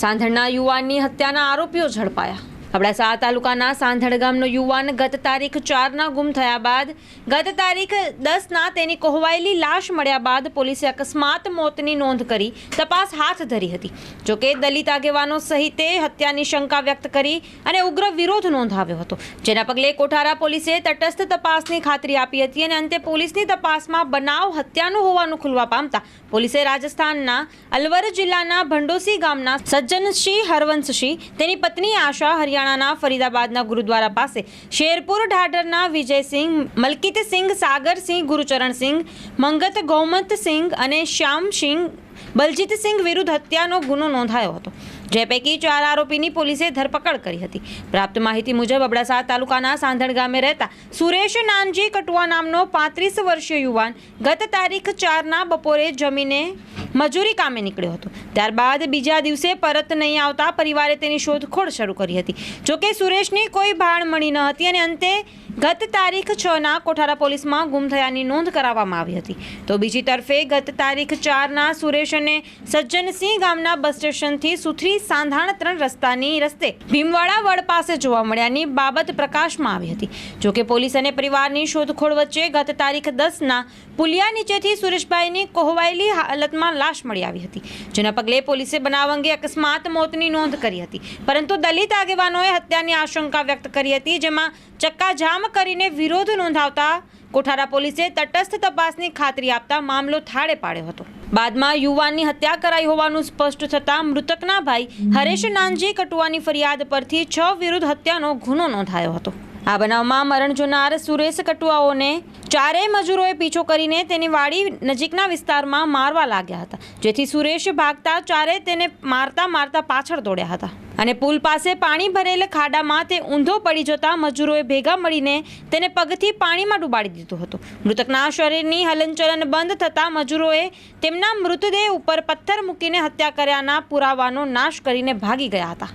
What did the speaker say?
સાંધણના યુવાનની હત્યાના આરોપીઓ ઝડપાયા. અબડાસા તાલુકાના સાંધણ ગામનો યુવાન ગત તારીખ ચારના ગુમ થયા બાદ ગત તારીખ દસના તેની કોહવાયેલી લાશ મળ્યા બાદ પોલીસે અકસ્માત મોતની નોંધ કરી તપાસ હાથ ધરી હતી. જોકે દલિત આગેવાનો સહિતે હત્યાની શંકા વ્યક્ત કરી અને ઉગ્ર વિરોધ નોંધાવ્યો હતો. જેના પગલે કોઠારા પોલીસે તટસ્થ તપાસની ખાતરી આપી હતી અને અંતે પોલીસની તપાસમાં બનાવ હત્યાનું હોવાનું ખુલવા પામતા પોલીસે રાજસ્થાનના અલવર જિલ્લાના ભંડોસી ગામના સજ્જનસિંહ હરવંશસિંહ તેની પત્ની આશા હરિયાણાના ફરીદાબાદના ગુરુદ્વારા પાસે શેરપુર, ઢાઢરના વિજયસિંહ, મલકિતસિંહ, સાગરસિંહ, ગુરુચરણસિંહ, મંગત ગૌમંતસિંહ અને શ્યામસિંહ, બલજીતસિંહ વિરુદ્ધ હત્યાનો ગુનો નોંધાયો હતો, જે પૈકી ચાર આરોપીની પોલીસે ધરપકડ કરી હતી. પ્રાપ્ત માહિતી મુજબ અબડાસા તાલુકાના સાંધણ ગામે રહેતા સુરેશ નાનજી કટુઆ નામનો પાંત્રીસ વર્ષીય યુવાન ગત તારીખ ચારના બપોરે જમીને મજૂરી કામે નીકળ્યો હતો. ત્યારબાદ બીજા દિવસે પરત નહીં આવતા પરિવારે તેની શોધખોળ શરૂ કરી હતી. જોકે સુરેશની કોઈ ભાણ મળી ન હતી અને અંતે ગત તારીખ છના કોઠારા પોલીસમાં ગુમ થયાની નોંધ કરાવવામાં આવી હતી. તો બીજી તરફે ગત તારીખ ચારના સુરેશ અને સજ્જનસિંહ ગામના બસ સ્ટેશનથી સુથરી સાંધાણ ત્રણ રસ્તાની રસ્તે ભીમવાડા વડ પાસે જોવા મળ્યાની બાબત પ્રકાશમાં આવી હતી. જોકે પોલીસ અને પરિવારની શોધખોળ વચ્ચે ગત તારીખ દસના પુલિયા નીચેથી સુરેશભાઈની કોહવાયેલી હાલતમાં લાશ મળી આવી હતી, જેના પગલે પોલીસે બનાવ અંગે અકસ્માત મોતની નોંધ કરી હતી. પરંતુ દલિત આગેવાનોએ હત્યાની આશંકા વ્યક્ત કરી હતી, જેમાં ચક્કાજામ કરીને વિરોધ નોંધાવતા કોઠારા પોલીસે તટસ્થ તપાસની ખાતરી આપતા મામલો થાળે પાડ્યો હતો. બાદમાં યુવાનની હત્યા કરાઈ હોવાનું સ્પષ્ટ થતાં મૃતકના ભાઈ હરેશ નાનજી કટુઆની ફરિયાદ પરથી છ વિરુદ્ધ હત્યાનો ગુનો નોંધાયો હતો. આ બનાવમાં મરણ જોનાર સુરેશ કટુઆઓને ચારેય મજૂરોએ પીછો કરીને તેની વાડી નજીકના વિસ્તારમાં મારવા લાગ્યા હતા, જેથી સુરેશ ભાગતા ચારે તેને મારતા મારતા પાછળ દોડ્યા હતા. અને પુલ પાસે પાણી ભરેલ ખાડામાં તે ઊંધો પડી જતા મજૂરોએ ભેગા મળીને તેને પગથી પાણીમાં ડૂબાડી દીધો હતો. મૃતકના શરીરની હલનચલન બંધ થતાં મજૂરોએ તેમના મૃતદેહ ઉપર પથ્થર મૂકીને હત્યા કર્યાના પુરાવાનો નાશ કરીને ભાગી ગયા હતા.